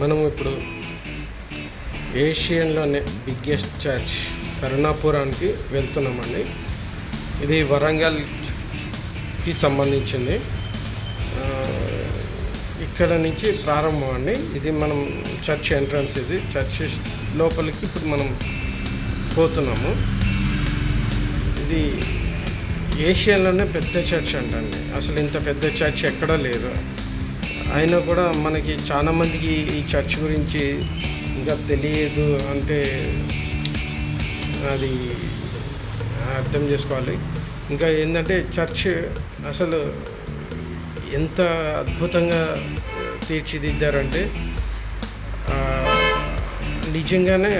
మనం ఇప్పుడు ఏషియన్లోనే biggest church కరుణాపురానికి వెళ్తున్నామండి. ఇది వరంగల్కి సంబంధించింది. ఇక్కడ నుంచి ప్రారంభం అండి. ఇది మనం చర్చ్ ఎంట్రన్స్ ఇది. చర్చ్ లోపలికి ఇప్పుడు మనం పోతున్నాము. ఇది ఏషియాలోనే పెద్ద చర్చ్ అంటండి. అసలు ఇంత పెద్ద చర్చ్ ఎక్కడా లేదు. అయినా కూడా మనకి చాలామందికి ఈ చర్చ్ గురించి ఇంకా తెలియదు అంటే అది అర్థం చేసుకోవాలి. ఇంకా ఏంటంటే చర్చ్ అసలు ఎంత అద్భుతంగా తీర్చిదిద్దారంటే నిజంగానే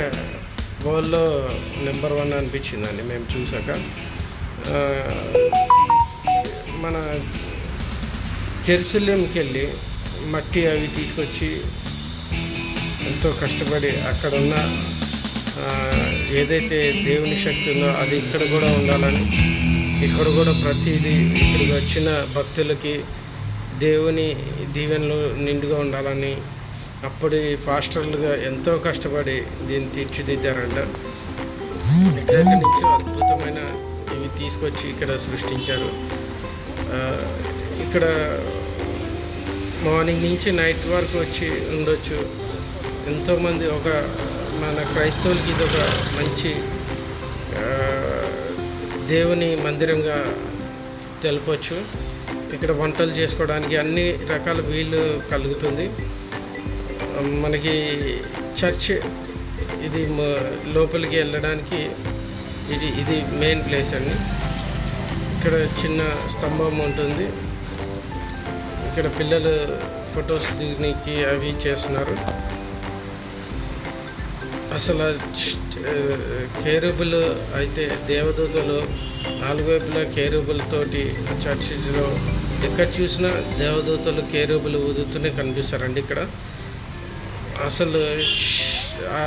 వరల్డ్లో నెంబర్ వన్ అనిపించిందండి మేము చూసాక. మన జెరూసలేంకి వెళ్ళి మట్టి అవి తీసుకొచ్చి ఎంతో కష్టపడి అక్కడ ఉన్న ఏదైతే దేవుని శక్తి ఉందో అది ఇక్కడ కూడా ఉండాలని ఇక్కడ కూడా ప్రతిదీ ఇక్కడికి వచ్చిన భక్తులకి దేవుని దీవెనలు నిండుగా ఉండాలని అప్పటి పాస్టర్లుగా ఎంతో కష్టపడి దీన్ని తీర్చిదిద్దారంట. ఎక్కడెక్కడి నుంచో అద్భుతమైన ఇవి తీసుకొచ్చి ఇక్కడ సృష్టించారు. ఇక్కడ మార్నింగ్ నుంచి నైట్ వరకు వచ్చి ఉండొచ్చు. ఎంతోమంది ఒక మన క్రైస్తవులకి ఇది ఒక మంచి దేవుని మందిరంగా తెలపచ్చు. ఇక్కడ వంటలు చేసుకోవడానికి అన్ని రకాల వీలు కలుగుతుంది. మనకి చర్చ్ ఇది లోపలికి వెళ్ళడానికి ఇది ఇది మెయిన్ ప్లేస్ అండి. ఇక్కడ చిన్న స్తంభం ఉంటుంది. ఇక్కడ పిల్లలు ఫొటోస్ దిగడానికి అవి చేస్తున్నారు. అసలు ఆ కేరుబులు అయితే దేవదూతలు నాలుగు వైపులా కేరుబులతోటి చర్చిలో ఎక్కడ చూసినా దేవదూతలు కేరుబులు ఊదుతూనే కనిపిస్తారండి ఇక్కడ. అసలు ఆ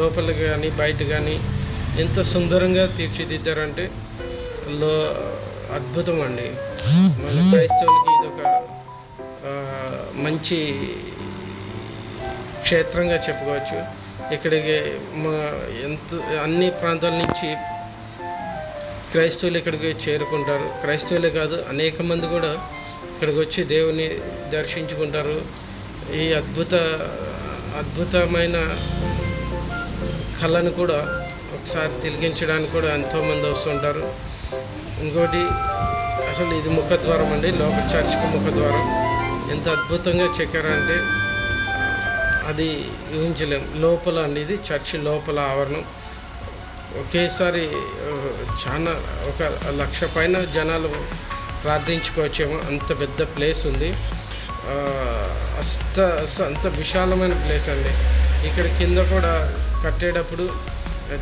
లోపల కానీ బయట కానీ ఎంత సుందరంగా తీర్చిదిద్దారంటే లో అద్భుతం అండి మన క్రైస్తవులకి ఇదొక మంచి క్షేత్రంగా చెప్పుకోవచ్చు. ఇక్కడికి మా ఎంత అన్ని ప్రాంతాల నుంచి క్రైస్తవులు ఇక్కడికి చేరుకుంటారు. క్రైస్తవులే కాదు అనేక మంది కూడా ఇక్కడికి వచ్చి దేవుని దర్శించుకుంటారు. ఈ అద్భుత అద్భుతమైన కళను కూడా ఒకసారి తిలిగించడానికి కూడా ఎంతోమంది వస్తుంటారు. ఇంకోటి అసలు ఇది ముఖద్వారం అండి లోపల చర్చ్కి ముఖద్వారం. ఎంత అద్భుతంగా చెక్కారంటే అది ఊహించలేం. లోపల అండి ఇది చర్చి లోపల ఆవరణం. ఒకేసారి చాలా ఒక లక్ష పైన జనాలు ప్రార్థించుకోవచ్చేమో అంత పెద్ద ప్లేస్ ఉంది. అస్త అంత విశాలమైన ప్లేస్ అండి. ఇక్కడ కింద కూడా కట్టేటప్పుడు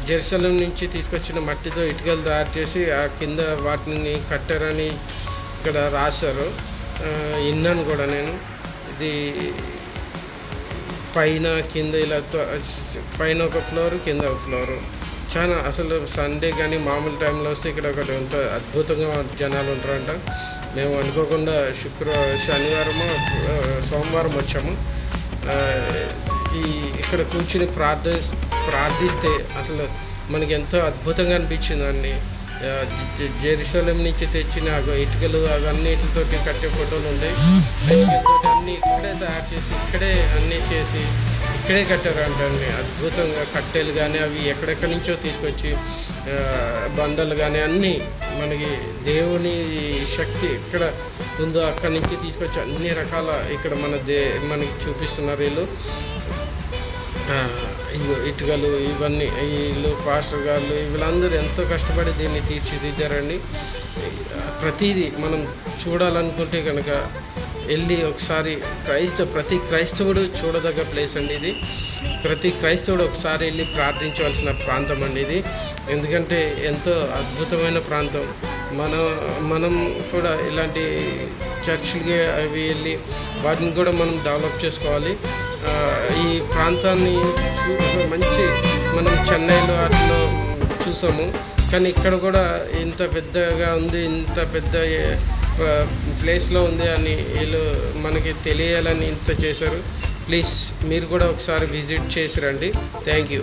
జెరూసలం నుంచి తీసుకొచ్చిన మట్టితో ఇటుకలు తయారు చేసి ఆ కింద వాటిని కట్టారని ఇక్కడ రాశారు. విన్నాను కూడా నేను. ఇది పైన కింద ఇలా పైన ఒక ఫ్లోర్ కింద ఒక ఫ్లోర్. చాలా అసలు సండే కానీ మామూలు టైంలో వస్తే ఇక్కడ ఒకటి ఉంటుంది అద్భుతంగా జనాలు ఉంటారంట. మేము అనుకోకుండా శుక్రవారం శనివారము సోమవారం వచ్చాము. ఈ ఇక్కడ కూర్చుని ప్రార్థి ప్రార్థిస్తే అసలు మనకి ఎంతో అద్భుతంగా అనిపించిందండి. ఆ, నుంచి తెచ్చిన ఇటుకలు అవన్నిటితోటి కట్టే ఫోటోలు ఉన్నాయి అన్ని ఇక్కడే తయారు చేసి ఇక్కడే అన్నీ చేసి ఇక్కడే కట్టారంటండి. అద్భుతంగా కట్టెలు కానీ అవి ఎక్కడెక్కడి నుంచో తీసుకొచ్చి బండలు కానీ అన్నీ మనకి దేవుని శక్తి ఎక్కడ ఉందో అక్కడి నుంచి తీసుకొచ్చి అన్ని రకాల ఇక్కడ మన దే మనకి చూపిస్తున్నారు వీళ్ళు. ఇటుకలు ఇవన్నీ వీళ్ళు పాస్టర్ గారు వీళ్ళందరూ ఎంతో కష్టపడి దీన్ని తీర్చిదిద్దారండి. ప్రతిదీ మనం చూడాలనుకుంటే కనుక వెళ్ళి ఒకసారి క్రైస్తవ ప్రతి క్రైస్తవుడు చూడదగ్గ ప్లేస్ అండి ఇది. ప్రతి క్రైస్తవుడు ఒకసారి వెళ్ళి ప్రార్థించవలసిన ప్రాంతం అండి ఇది. ఎందుకంటే ఎంతో అద్భుతమైన ప్రాంతం. మన మనం కూడా ఇలాంటి చర్చిలకి అవి వెళ్ళి వాటిని కూడా మనం డెవలప్ చేసుకోవాలి. ఈ ప్రాంతాన్ని మంచి మనం చెన్నైలో వాటిలో చూసాము. కానీ ఇక్కడ కూడా ఇంత పెద్దగా ఉంది ఇంత పెద్ద ప- ప్లేస్లో ఉంది అని వీళ్ళు మనకి తెలియాలని ఇంత చేశారు. ప్లీజ్ మీరు కూడా ఒకసారి విజిట్ చేసి రండి. Thank you